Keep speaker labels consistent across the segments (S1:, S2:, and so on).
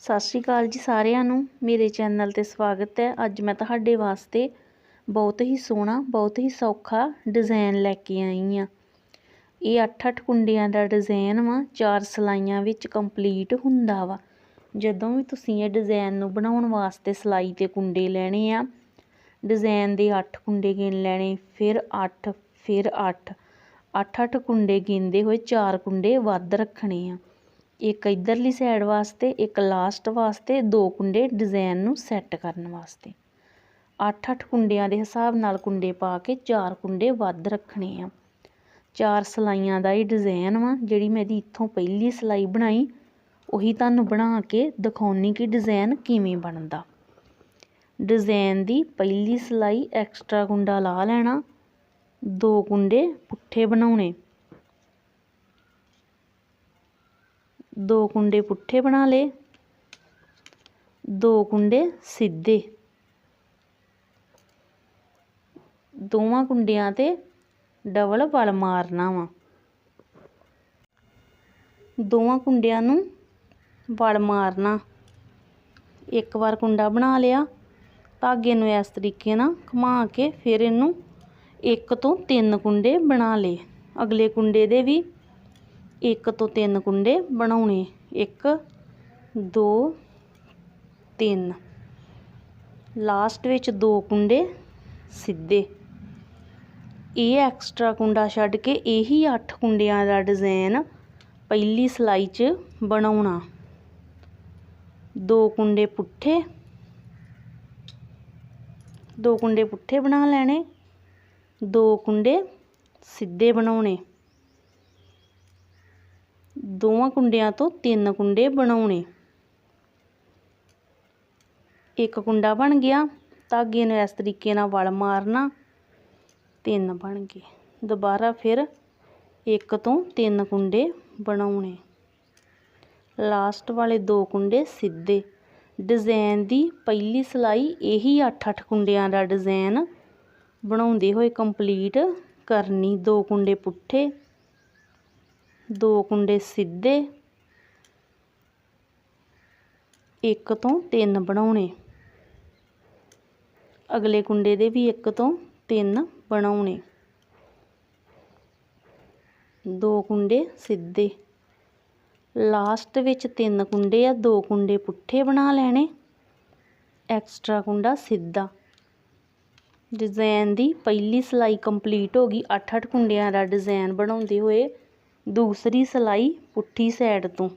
S1: ਸਤਿ ਸ਼੍ਰੀ ਅਕਾਲ ਜੀ ਸਾਰਿਆਂ ਨੂੰ। ਮੇਰੇ ਚੈਨਲ ਤੇ ਸਵਾਗਤ ਹੈ। ਅੱਜ ਮੈਂ ਤੁਹਾਡੇ ਵਾਸਤੇ ਬਹੁਤ ਹੀ ਸੋਹਣਾ, ਬਹੁਤ ਹੀ ਸੌਖਾ ਡਿਜ਼ਾਈਨ ਲੈ ਕੇ ਆਈ ਆ ਇਹ 8-8 ਕੁੰਡਿਆਂ ਦਾ ਡਿਜ਼ਾਈਨ ਵਾ, ਚਾਰ ਸਲਾਈਆਂ ਵਿੱਚ ਕੰਪਲੀਟ ਹੁੰਦਾ ਵਾ। ਜਦੋਂ ਵੀ ਤੁਸੀਂ ਇਹ ਡਿਜ਼ਾਈਨ ਨੂੰ ਬਣਾਉਣ ਵਾਸਤੇ ਸਲਾਈ ਤੇ ਕੁੰਡੇ ਲੈਣੇ ਆ ਡਿਜ਼ਾਈਨ ਦੇ 8 ਕੁੰਡੇ ਗਿਣ ਲੈਣੇ, ਫਿਰ 8 ਫਿਰ 8 8-8 ਕੁੰਡੇ ਗਿਣਦੇ ਹੋਏ ਚਾਰ ਕੁੰਡੇ ਵੱਧ ਰੱਖਣੇ ਆ। ਇੱਕ ਇਧਰਲੀ ਸਾਈਡ ਵਾਸਤੇ, ਇੱਕ ਲਾਸਟ ਵਾਸਤੇ ਦੋ ਕੁੰਡੇ ਡਿਜ਼ਾਈਨ ਨੂੰ ਸੈੱਟ ਕਰਨ ਵਾਸਤੇ। 8-8 ਕੁੰਡਿਆਂ ਦੇ ਹਿਸਾਬ ਨਾਲ ਕੁੰਡੇ ਪਾ ਕੇ ਚਾਰ ਕੁੰਡੇ ਵੱਧ ਰੱਖਣੇ ਆ। ਚਾਰ ਸਲਾਈਆਂ ਦਾ ਇਹ ਡਿਜ਼ਾਈਨ ਵਾ, ਜਿਹੜੀ ਮੈਂ ਦੀ ਇੱਥੋਂ ਪਹਿਲੀ ਸਲਾਈ ਬਣਾਈ, ਉਹੀ ਤੁਹਾਨੂੰ ਬਣਾ ਕੇ ਦਿਖਾਉਣੀ ਕਿ ਡਿਜ਼ਾਈਨ ਕਿਵੇਂ ਬਣਦਾ। ਡਿਜ਼ਾਈਨ ਦੀ ਪਹਿਲੀ ਸਲਾਈ ਐਕਸਟਰਾ ਕੁੰਡਾ ਲਾ ਲੈਣਾ, ਦੋ ਕੁੰਡੇ ਪੁੱਠੇ ਬਣਾਉਣੇ। ਦੋ ਕੁੰਡੇ ਪੁੱਠੇ ਬਣਾ ਲਏ। ਦੋ ਕੁੰਡੇ ਸਿੱਧੇ। ਦੋਵਾਂ ਕੁੰਡਿਆਂ ਤੇ ਡਬਲ ਵਲ ਮਾਰਨਾ ਵਾ। ਦੋਵਾਂ ਕੁੰਡਿਆਂ ਨੂੰ ਵਲ ਮਾਰਨਾ। ਇੱਕ ਵਾਰ ਕੁੰਡਾ ਬਣਾ ਲਿਆ ਧਾਗੇ ਨੂੰ ਇਸ ਤਰੀਕੇ ਨਾਲ ਘੁਮਾ ਕੇ ਫਿਰ ਇਹਨੂੰ ਇੱਕ ਤੋਂ ਤਿੰਨ ਕੁੰਡੇ ਬਣਾ ਲਏ। ਅਗਲੇ ਕੁੰਡੇ ਦੇ ਵੀ ਇੱਕ ਤੋਂ ਤਿੰਨ ਕੁੰਡੇ ਬਣਾਉਣੇ। ਇੱਕ, ਦੋ, ਤਿੰਨ। ਲਾਸਟ ਵਿੱਚ ਦੋ ਕੁੰਡੇ ਸਿੱਧੇ। ਇਹ ਐਕਸਟਰਾ ਕੁੰਡਾ ਛੱਡ ਕੇ ਇਹੀ 8 ਕੁੰਡਿਆਂ ਦਾ ਡਿਜ਼ਾਈਨ ਪਹਿਲੀ ਸਲਾਈ 'ਚ ਬਣਾਉਣਾ। ਦੋ ਕੁੰਡੇ ਪੁੱਠੇ। ਦੋ ਕੁੰਡੇ ਪੁੱਠੇ ਬਣਾ ਲੈਣੇ। ਦੋ ਕੁੰਡੇ ਸਿੱਧੇ ਬਣਾਉਣੇ। ਦੋਵਾਂ ਕੁੰਡਿਆਂ ਤੋਂ ਤਿੰਨ ਕੁੰਡੇ ਬਣਾਉਣੇ। ਇੱਕ ਕੁੰਡਾ ਬਣ ਗਿਆ ਧਾਗੇ ਨੂੰ ਇਸ ਤਰੀਕੇ ਨਾਲ ਵਲ ਮਾਰਨਾ, ਤਿੰਨ ਬਣ ਗਏ। ਦੁਬਾਰਾ ਫਿਰ ਇੱਕ ਤੋਂ ਤਿੰਨ ਕੁੰਡੇ ਬਣਾਉਣੇ। ਲਾਸਟ ਵਾਲੇ ਦੋ ਕੁੰਡੇ ਸਿੱਧੇ। ਡਿਜ਼ਾਈਨ ਦੀ ਪਹਿਲੀ ਸਲਾਈ ਇਹੀ 8-8 ਕੁੰਡਿਆਂ ਦਾ ਡਿਜ਼ਾਈਨ ਬਣਾਉਂਦੇ ਹੋਏ ਕੰਪਲੀਟ ਕਰਨੀ। ਦੋ ਕੁੰਡੇ ਪੁੱਠੇ ਦੋ ਕੁੰਡੇ ਸਿੱਧੇ। ਇੱਕ ਤੋਂ ਤਿੰਨ ਬਣਾਉਣੇ। ਅਗਲੇ ਕੁੰਡੇ ਦੇ ਵੀ ਇੱਕ ਤੋਂ ਤਿੰਨ ਬਣਾਉਣੇ। ਦੋ ਕੁੰਡੇ ਸਿੱਧੇ। ਲਾਸਟ ਵਿੱਚ ਤਿੰਨ ਕੁੰਡੇ ਆ, ਦੋ ਕੁੰਡੇ ਪੁੱਠੇ ਬਣਾ ਲੈਣੇ। ਐਕਸਟਰਾ ਕੁੰਡਾ ਸਿੱਧਾ। ਡਿਜ਼ਾਈਨ ਦੀ ਪਹਿਲੀ ਸਲਾਈ ਕੰਪਲੀਟ ਹੋ ਗਈ। 8-8 ਕੁੰਡਿਆਂ ਦਾ ਡਿਜ਼ਾਈਨ ਬਣਾਉਂਦੇ ਹੋਏ ਦੂਸਰੀ ਸਲਾਈ ਪੁੱਠੀ ਸਾਈਡ ਤੋਂ।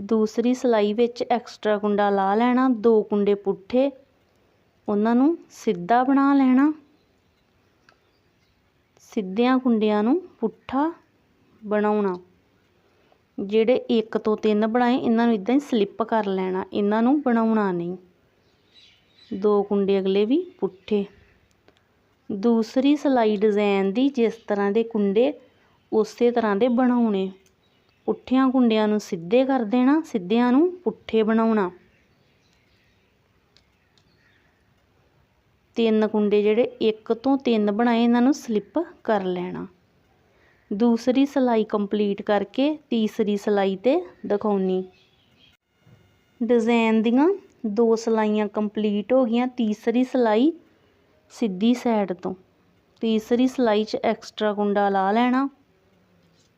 S1: ਦੂਸਰੀ ਸਲਾਈ ਵਿੱਚ ਐਕਸਟਰਾ ਕੁੰਡਾ ਲਾ ਲੈਣਾ, ਦੋ ਕੁੰਡੇ ਪੁੱਠੇ, ਉਹਨਾਂ ਨੂੰ ਸਿੱਧਾ ਬਣਾ ਲੈਣਾ। ਸਿੱਧਿਆਂ ਕੁੰਡਿਆਂ ਨੂੰ ਪੁੱਠਾ ਬਣਾਉਣਾ। ਜਿਹੜੇ ਇੱਕ ਤੋਂ ਤਿੰਨ ਬਣਾਏ, ਇਹਨਾਂ ਨੂੰ ਇਦਾਂ ਹੀ ਸਲਿੱਪ ਕਰ ਲੈਣਾ, ਇਹਨਾਂ ਨੂੰ ਬਣਾਉਣਾ ਨਹੀਂ। ਦੋ ਕੁੰਡੇ ਅਗਲੇ ਵੀ ਪੁੱਠੇ। ਦੂਸਰੀ ਸਲਾਈ ਡਿਜ਼ਾਈਨ ਦੀ ਜਿਸ ਤਰ੍ਹਾਂ ਦੇ ਕੁੰਡੇ ਉਸੇ ਤਰ੍ਹਾਂ ਦੇ ਬਣਾਉਣੇ। ਪੁੱਠਿਆਂ ਕੁੰਡਿਆਂ ਨੂੰ ਸਿੱਧੇ ਕਰ ਦੇਣਾ, ਸਿੱਧਿਆਂ ਨੂੰ ਪੁੱਠੇ ਬਣਾਉਣਾ। ਤਿੰਨ ਕੁੰਡੇ ਜਿਹੜੇ ਇੱਕ ਤੋਂ ਤਿੰਨ ਬਣਾਏ, ਇਹਨਾਂ ਨੂੰ ਸਲਿੱਪ ਕਰ ਲੈਣਾ। ਦੂਸਰੀ ਸਲਾਈ ਕੰਪਲੀਟ ਕਰਕੇ ਤੀਸਰੀ ਸਲਾਈ ਤੇ ਦਿਖਾਉਣੀ। ਡਿਜ਼ਾਈਨ ਦੀਆਂ ਦੋ ਸਲਾਈਆਂ ਕੰਪਲੀਟ ਹੋ ਗਈਆਂ, ਤੀਸਰੀ ਸਲਾਈ ਸਿੱਧੀ ਸਾਈਡ ਤੋਂ। ਤੀਸਰੀ ਸਲਾਈ 'ਚ ਐਕਸਟਰਾ ਕੁੰਡਾ ਲਾ ਲੈਣਾ।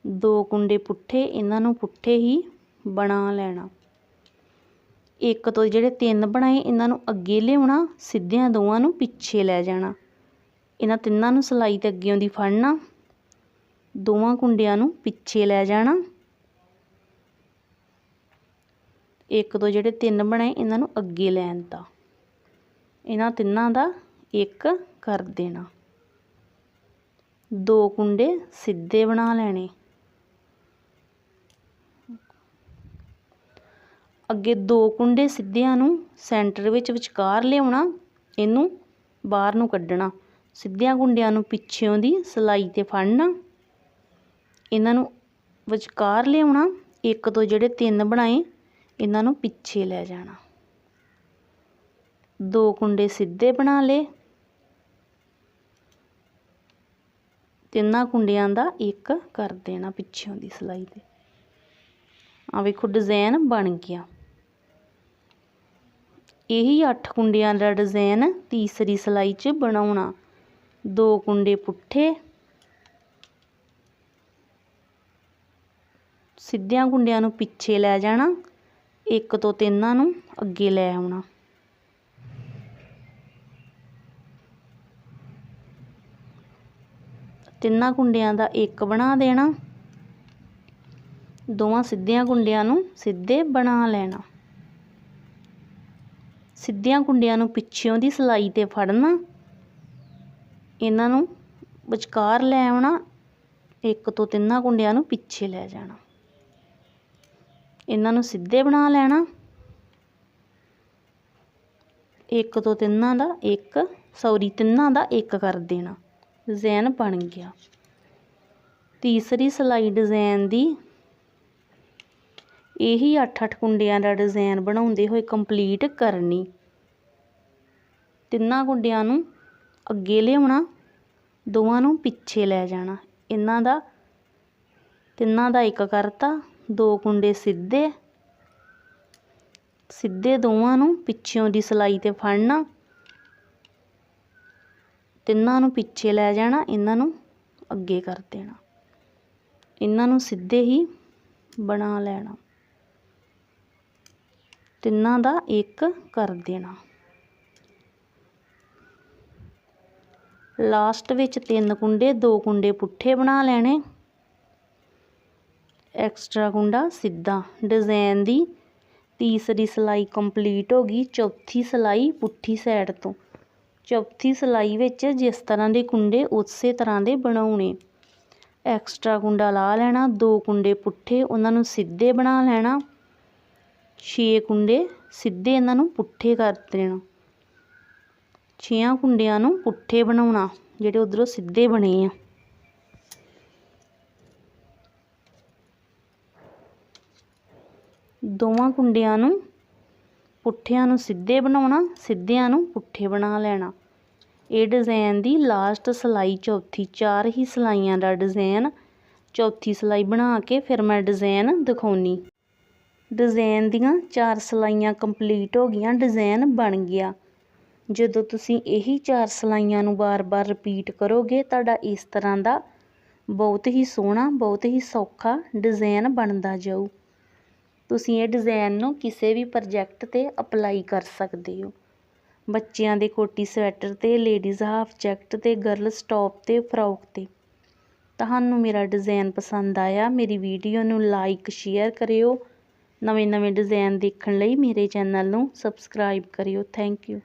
S1: ਦੋ ਕੁੰਡੇ ਪੁੱਠੇ, ਇਹਨਾਂ ਨੂੰ ਪੁੱਠੇ ਹੀ ਬਣਾ ਲੈਣਾ। ਇੱਕ ਤੋਂ ਜਿਹੜੇ ਤਿੰਨ ਬਣਾਏ, ਇਹਨਾਂ ਨੂੰ ਅੱਗੇ ਲਿਆਉਣਾ, ਸਿੱਧਿਆਂ ਦੋਵਾਂ ਨੂੰ ਪਿੱਛੇ ਲੈ ਜਾਣਾ। ਇਹਨਾਂ ਤਿੰਨਾਂ ਨੂੰ ਸਲਾਈ ਤੇ ਅੱਗੇੋਂ ਦੀ ਫੜਨਾ, ਦੋਵਾਂ ਕੁੰਡਿਆਂ ਨੂੰ ਪਿੱਛੇ ਲੈ ਜਾਣਾ। ਇੱਕ ਤੋਂ ਜਿਹੜੇ ਤਿੰਨ ਬਣਾਏ, ਇਹਨਾਂ ਨੂੰ ਅੱਗੇ ਲੈਣ ਦਾ ਇਹਨਾਂ ਤਿੰਨਾਂ ਦਾ ਇੱਕ ਕਰ ਦੇਣਾ। ਦੋ ਕੁੰਡੇ ਸਿੱਧੇ ਬਣਾ ਲੈਣੇ। ਅੱਗੇ ਦੋ ਕੁੰਡੇ ਸਿੱਧਿਆਂ ਨੂੰ ਸੈਂਟਰ ਵਿੱਚ ਵਿਚਕਾਰ ਲਿਆਉਣਾ, ਇਹਨੂੰ ਬਾਹਰ ਨੂੰ ਕੱਢਣਾ, ਸਿੱਧਿਆਂ ਕੁੰਡਿਆਂ ਨੂੰ ਪਿੱਛੇੋਂ ਦੀ ਸਲਾਈ ਤੇ ਫੜਨਾ, ਇਹਨਾਂ ਨੂੰ ਵਿਚਕਾਰ ਲਿਆਉਣਾ, ਇੱਕ ਤੋਂ ਜਿਹੜੇ ਤਿੰਨ ਬਣਾਏ, ਇਹਨਾਂ ਨੂੰ ਪਿੱਛੇ ਲੈ ਜਾਣਾ। ਦੋ ਕੁੰਡੇ ਸਿੱਧੇ ਬਣਾ ਲਏ। ਤਿੰਨਾਂ ਕੁੰਡਿਆਂ ਦਾ ਇੱਕ ਕਰ ਦੇਣਾ ਪਿੱਛੋਂ ਦੀ ਸਲਾਈ ਤੇ। ਆ ਵੇਖੋ ਡਿਜ਼ਾਈਨ ਬਣ ਗਿਆ। ਇਹੀ 8 ਕੁੰਡਿਆਂ ਦਾ ਡਿਜ਼ਾਈਨ ਤੀਸਰੀ ਸਿਲਾਈ 'ਚ ਬਣਾਉਣਾ। ਦੋ ਕੁੰਡੇ ਪੁੱਠੇ। ਸਿੱਧਿਆਂ ਕੁੰਡਿਆਂ ਨੂੰ ਪਿੱਛੇ ਲੈ ਜਾਣਾ। ਇੱਕ ਤੋਂ ਤਿੰਨਾਂ ਨੂੰ ਅੱਗੇ ਲੈ ਆਉਣਾ। ਤਿੰਨਾਂ ਕੁੰਡਿਆਂ ਦਾ ਇੱਕ ਬਣਾ ਦੇਣਾ। ਦੋਵਾਂ ਸਿੱਧਿਆਂ ਕੁੰਡਿਆਂ ਨੂੰ ਸਿੱਧੇ ਬਣਾ ਲੈਣਾ। ਸਿੱਧਿਆਂ ਕੁੰਡਿਆਂ ਨੂੰ ਪਿੱਛਿਓਂ ਦੀ ਸਿਲਾਈ ਤੇ ਫੜਨਾ। ਇਹਨਾਂ ਨੂੰ ਵਿਚਕਾਰ ਲੈ ਆਉਣਾ, ਇੱਕ ਤੋਂ ਤਿੰਨਾਂ ਕੁੰਡਿਆਂ ਨੂੰ ਪਿੱਛੇ ਲੈ ਜਾਣਾ। ਇਹਨਾਂ ਨੂੰ ਸਿੱਧੇ ਬਣਾ ਲੈਣਾ। ਇੱਕ ਤੋਂ ਤਿੰਨਾਂ ਦਾ ਇੱਕ, ਸੌਰੀ, ਤਿੰਨਾਂ ਦਾ ਇੱਕ ਕਰ ਦੇਣਾ। ਡਿਜ਼ਾਈਨ ਬਣ ਗਿਆ। ਤੀਸਰੀ ਸਿਲਾਈ ਡਿਜ਼ਾਈਨ ਦੀ ਇਹੀ 8-8 ਕੁੰਡਿਆਂ ਦਾ ਡਿਜ਼ਾਈਨ ਬਣਾਉਂਦੇ ਹੋਏ ਕੰਪਲੀਟ ਕਰਨੀ। ਤਿੰਨਾਂ ਕੁੰਡਿਆਂ ਨੂੰ ਅੱਗੇ ਲਿਆਉਣਾ, ਦੋਵਾਂ ਨੂੰ ਪਿੱਛੇ ਲੈ ਜਾਣਾ। ਇਹਨਾਂ ਦਾ, ਤਿੰਨਾਂ ਦਾ ਇੱਕ ਕਰਤਾ, ਦੋ ਕੁੰਡੇ ਸਿੱਧੇ। ਸਿੱਧੇ ਦੋਵਾਂ ਨੂੰ ਪਿੱਛਿਓਂ ਦੀ ਸਿਲਾਈ ਤੇ ਫੜਨਾ। ਤਿੰਨਾਂ ਨੂੰ ਪਿੱਛੇ ਲੈ ਜਾਣਾ, ਇਹਨਾਂ ਨੂੰ ਅੱਗੇ ਕਰ ਦੇਣਾ। ਇਹਨਾਂ ਨੂੰ ਸਿੱਧੇ ਹੀ ਬਣਾ ਲੈਣਾ। ਤਿੰਨਾਂ ਦਾ ਇੱਕ ਕਰ ਦੇਣਾ। ਲਾਸਟ ਵਿੱਚ ਤਿੰਨ ਕੁੰਡੇ, ਦੋ ਕੁੰਡੇ ਪੁੱਠੇ ਬਣਾ ਲੈਣੇ। ਐਕਸਟਰਾ ਕੁੰਡਾ ਸਿੱਧਾ। ਡਿਜ਼ਾਈਨ ਦੀ ਤੀਸਰੀ ਸਿਲਾਈ ਕੰਪਲੀਟ ਹੋ ਗਈ ਚੌਥੀ ਸਿਲਾਈ ਪੁੱਠੀ ਸਾਈਡ ਤੋਂ। ਚੌਥੀ ਸਿਲਾਈ ਵਿੱਚ ਜਿਸ ਤਰ੍ਹਾਂ ਦੇ ਕੁੰਡੇ, ਉਸੇ ਤਰ੍ਹਾਂ ਦੇ ਬਣਾਉਣੇ। ਐਕਸਟਰਾ ਕੁੰਡਾ ਲਾ ਲੈਣਾ, ਦੋ ਕੁੰਡੇ ਪੁੱਠੇ, ਉਹਨਾਂ ਨੂੰ ਸਿੱਧੇ ਬਣਾ ਲੈਣਾ। ਛੇ ਕੁੰਡੇ ਸਿੱਧੇ ਇਹਨਾਂ ਨੂੰ ਪੁੱਠੇ ਕਰ ਦੇਣਾ। ਛੇਆਂ ਕੁੰਡਿਆਂ ਨੂੰ ਪੁੱਠੇ ਬਣਾਉਣਾ, ਜਿਹੜੇ ਉਧਰੋਂ ਸਿੱਧੇ ਬਣੇ ਆ। ਦੋਵਾਂ ਕੁੰਡਿਆਂ ਨੂੰ ਪੁੱਠਿਆਂ ਨੂੰ ਸਿੱਧੇ ਬਣਾਉਣਾ, ਸਿੱਧਿਆਂ ਨੂੰ ਪੁੱਠੇ ਬਣਾ ਲੈਣਾ। ਇਹ ਡਿਜ਼ਾਈਨ ਦੀ ਲਾਸਟ ਸਿਲਾਈ, ਚੌਥੀ, ਚਾਰ ਹੀ ਸਿਲਾਈਆਂ ਦਾ ਡਿਜ਼ਾਈਨ। ਚੌਥੀ ਸਿਲਾਈ ਬਣਾ ਕੇ ਫਿਰ ਮੈਂ ਡਿਜ਼ਾਈਨ ਦਿਖਾਉਣੀ। ਡਿਜ਼ਾਈਨ ਦੀਆਂ ਚਾਰ ਸਿਲਾਈਆਂ ਕੰਪਲੀਟ ਹੋ ਗਈਆਂ, ਡਿਜ਼ਾਈਨ ਬਣ ਗਿਆ। ਜਦੋਂ ਤੁਸੀਂ ਇਹੀ ਚਾਰ ਸਿਲਾਈਆਂ ਨੂੰ ਬਾਰ-ਬਾਰ ਰਿਪੀਟ ਕਰੋਗੇ, ਤੁਹਾਡਾ ਇਸ ਤਰ੍ਹਾਂ ਦਾ ਬਹੁਤ ਹੀ ਸੋਹਣਾ, ਬਹੁਤ ਹੀ ਸੌਖਾ ਡਿਜ਼ਾਈਨ ਬਣਦਾ ਜਾਊ। ਤੁਸੀਂ ਇਹ ਡਿਜ਼ਾਈਨ ਨੂੰ ਕਿਸੇ ਵੀ ਪ੍ਰੋਜੈਕਟ ਤੇ ਅਪਲਾਈ ਕਰ ਸਕਦੇ ਹੋ। ਬੱਚਿਆਂ ਦੇ ਕੋਟੀ ਸਵੈਟਰ ਤੇ ਲੇਡੀਜ਼ ਹਾਫ ਜੈਕਟ ਤੇ ਗਰਲਸ ਟੌਪ ਤੇ ਫਰੋਕ ਤੇ। ਤੁਹਾਨੂੰ ਮੇਰਾ ਡਿਜ਼ਾਈਨ ਪਸੰਦ ਆਇਆ, ਮੇਰੀ ਵੀਡੀਓ ਨੂੰ ਲਾਈਕ ਸ਼ੇਅਰ ਕਰਿਓ। ਨਵੇਂ ਨਵੇਂ ਡਿਜ਼ਾਈਨ ਦੇਖਣ ਲਈ ਮੇਰੇ ਚੈਨਲ ਨੂੰ ਸਬਸਕ੍ਰਾਈਬ ਕਰਿਓ। Thank you